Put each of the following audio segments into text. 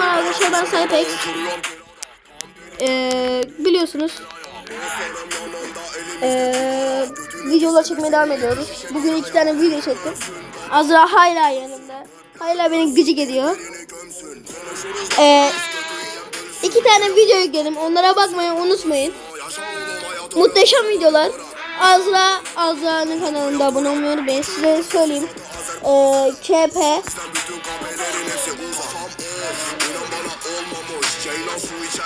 merhaba arkadaşlar ben Saypex. Ee, biliyorsunuz. Ee, videolar çekmeye devam ediyoruz. Bugün iki tane video çektim. Azra hala yanımda. Hala beni gıcık ediyor. Ee, iki tane video yükledim. Onlara bakmayı unutmayın. Muhteşem videolar. Azra, Azra'nın kanalında abone olmayı unutmayın. Size söyleyeyim. Ee, KP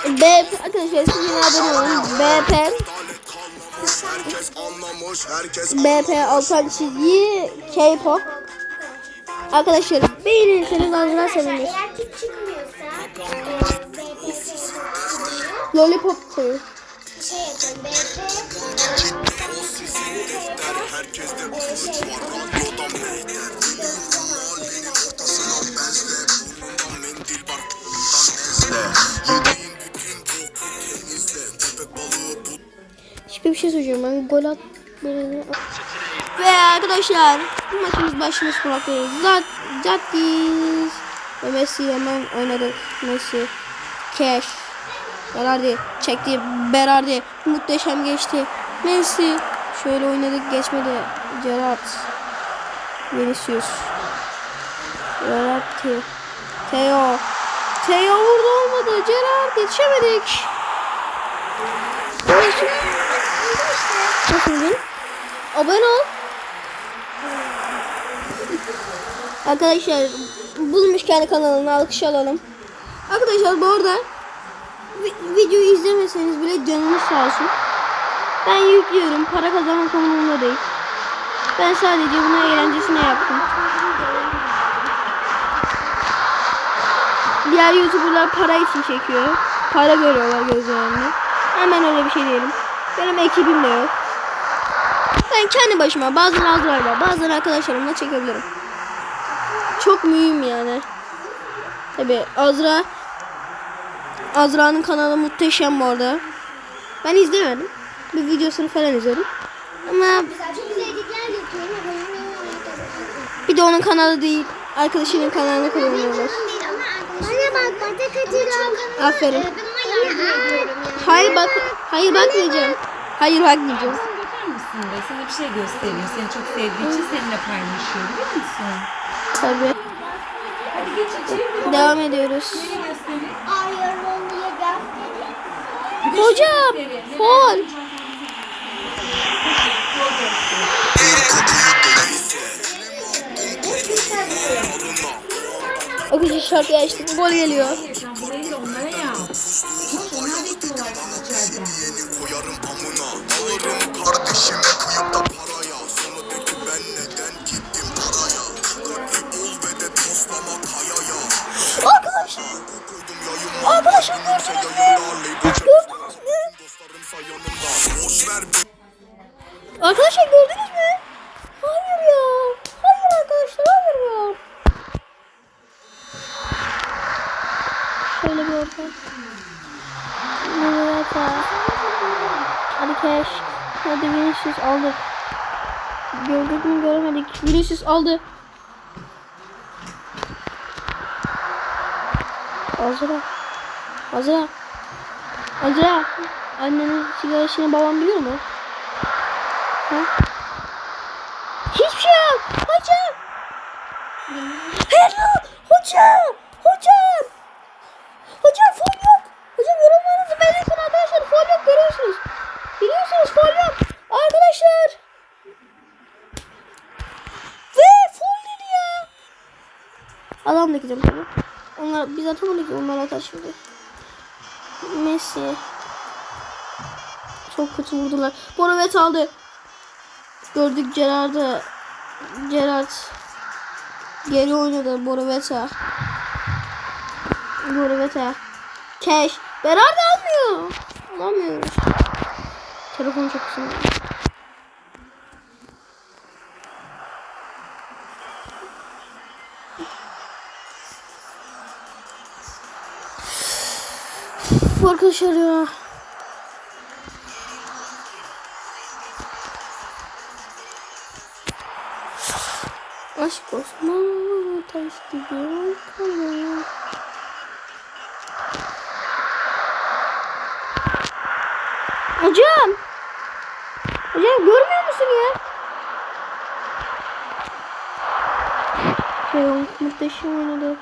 BP arkadaşlar siz yine abone olun. BP BP altan çizgi K-pop. Arkadaşlar beğenirseniz Azra sevinir. E, BP Lollipop koyu. şey yapın BP bir şey söyleyeceğim ben gol at ve arkadaşlar bu maçımız başlamış bulmaktayız. Zat Zattiz ve Messi hemen oynadık. Messi Cash Berardi çekti Berardi muhteşem geçti. Messi şöyle oynadık geçmedi. Gerard Vinicius Verratti Theo Theo vurdu olmadı. Gerard yetişemedik. Abone ol. Arkadaşlar bulmuş kendi kanalına alkış alalım. Arkadaşlar bu arada vi- videoyu izlemeseniz bile canınız sağ olsun. Ben yüklüyorum. Para kazanmak umurumda değil. Ben sadece bunu eğlencesine yaptım. Diğer YouTuber'lar para için çekiyor. Para görüyorlar gözlerinde. Hemen öyle bir şey diyelim. Benim ekibim de yok. Ben kendi başıma bazen Azra'yla bazen arkadaşlarımla çekebilirim. Çok mühim yani. Tabi Azra Azra'nın kanalı muhteşem bu arada. Ben izlemedim. Bir videosunu falan izledim. Ama bir de onun kanalı değil. Arkadaşının kanalını kullanıyorlar. Aferin. Ya. Hayır bak, hayır bakmayacağım. Hayır bakmayacağım. Be? Sana bir şey gösteriyor. Seni çok sevdiği için seninle paylaşıyor biliyor musun? Tabii. Hadi geç içeri. Devam ediyoruz. Göstereyim? Göstereyim. Hocam, fol. Arkadaşlar şarkıyı açtık. Gol geliyor. Arkadaşlar gördünüz mü? Hayır ya. Hayır arkadaşlar hayır ya. Şöyle bir ortam. Evet. Hadi cash. Hadi Vinicius aldık. Gördük mü göremedik. Vinicius aldı. Azra. Azra. Azra. Annenin sigara içtiğini babam biliyor mu? Ha? Hiçbir şey yok. Hocam. Hello. Hocam. Hocam. Hocam fol yok. Hocam yorumlarınızı belirtin arkadaşlar. Fol yok görüyorsunuz. Biliyorsunuz fol yok. Arkadaşlar. Ve fol dedi ya. Adam da gideceğim. Onlar biz atamadık onlar atar şimdi. Messi. Çok kötü vurdular. Boravet aldı. Gördük Gerard'ı. Gerard geri oynadı Boraveta. Boraveta. Cash. Berard almıyor. Alamıyoruz. Telefon çok sinirli. arkadaşlar ya. Aşk olsun. Taş gidiyorum. Tamam. Hocam. Hocam görmüyor musun ya? Yok muhteşem oynadı.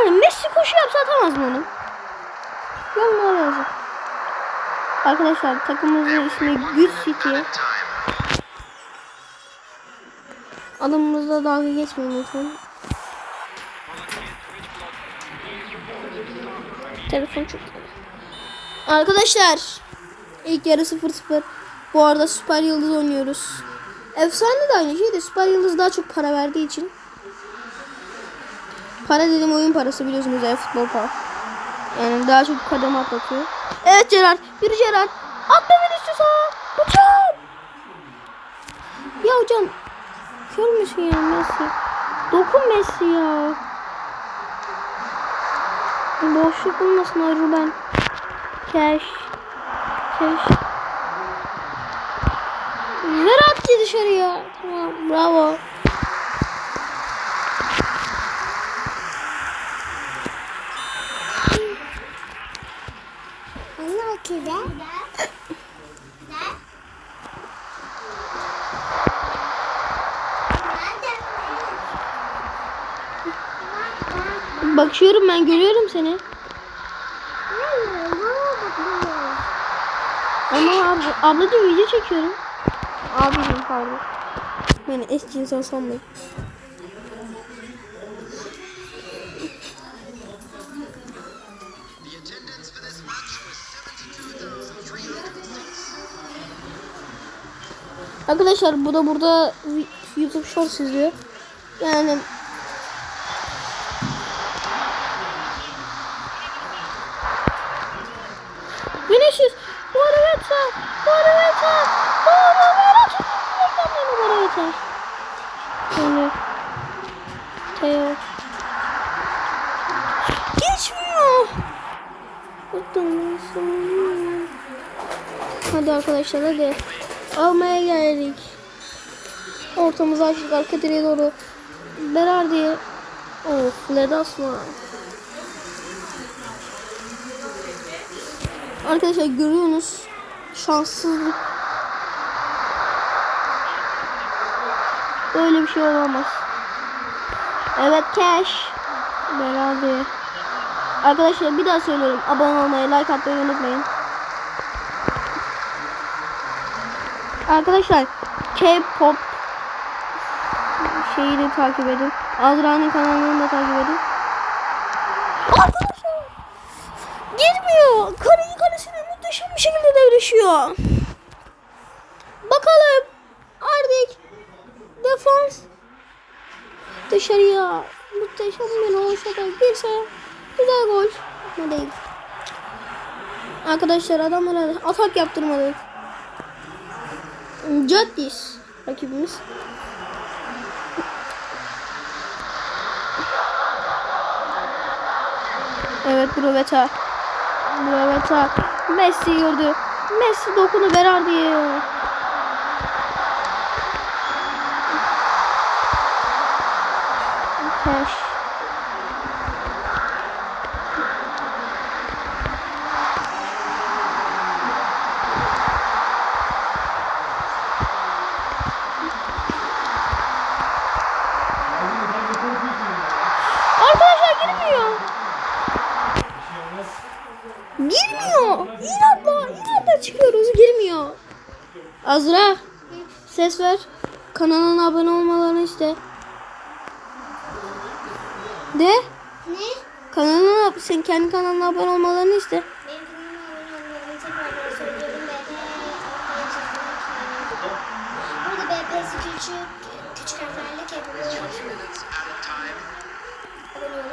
Yani Messi koşu yapsa atamaz mı onu? Yorumlara yazın. Arkadaşlar takımımızın ismi Güç City. Adımımızla dalga geçmeyin lütfen. Telefon çok Arkadaşlar ilk yarı 0-0. Bu arada Süper Yıldız oynuyoruz. Efsane de aynı şey de Süper Yıldız daha çok para verdiği için. Para dedim oyun parası biliyorsunuz ev futbol para. Yani daha çok kademe atlatıyor. Evet Gerard. Yürü Gerard. Atla Vinicius'a. Hocam. Ya hocam. Kör müsün ya Messi? Dokun Messi ya. Boşluk bulmasın o Ruben. Cash. Ver atçı dışarıya. Tamam bravo. Anne bakıyor da. Bakıyorum ben görüyorum seni. Ama abla, ablacığım video çekiyorum. Abicim pardon. Beni eşcinsel sanmayın. Arkadaşlar bu da burada YouTube Shorts izliyor. Yani Vinicius, Moraveta, Moraveta, Moraveta, Moraveta. Şimdi Teo. Geçmiyor. Hadi arkadaşlar hadi. Almaya geldik. Ortamızı açtık arka direğe doğru. Berardi. Of Ledasma. Arkadaşlar görüyorsunuz. Şanssızlık. Böyle bir şey olamaz. Evet cash. Berardi. Arkadaşlar bir daha söylüyorum. Abone olmayı, like atmayı unutmayın. Arkadaşlar K-pop şeyi takip edin. Azra'nın kanalını da takip edin. Arkadaşlar girmiyor. Kaleyi kalesine muhteşem bir şekilde devleşiyor. Bakalım. Ardik. Defans. Dışarıya. Muhteşem bir olsa da girse güzel gol. Ne değil. Arkadaşlar adamlara atak yaptırmadık. Caddis rakibimiz. Evet Broveta. Broveta. Messi gördü. Messi dokunu verer diye. Cash. Arkadaşlar girmiyor. Girmiyor. İnatla, inatla çıkıyoruz. Girmiyor. Azra. Ses ver. Kanalına abone olmalarını iste. De. Ne? Kanalına, sen kendi kanalına abone olmalarını iste. Benim kanalıma abone olmayı tekrardan söylüyorum. BP Burada BP'si küçük, küçük harflerle yapabiliyorum. Abone olur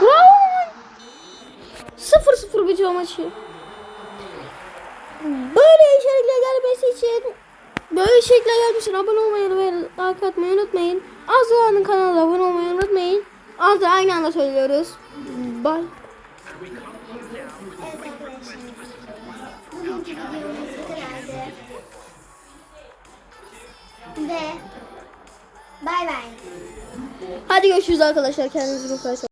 Bravo. 0-0 bitiyor maçı. Böyle içerikler gelmesi için böyle içerikler gelmesi için abone olmayı ve like atmayı unutmayın. Azra'nın kanalına abone olmayı unutmayın. Azra aynı anda söylüyoruz. Bye. Ve bay bay. Hadi görüşürüz arkadaşlar. Kendinize iyi bakın.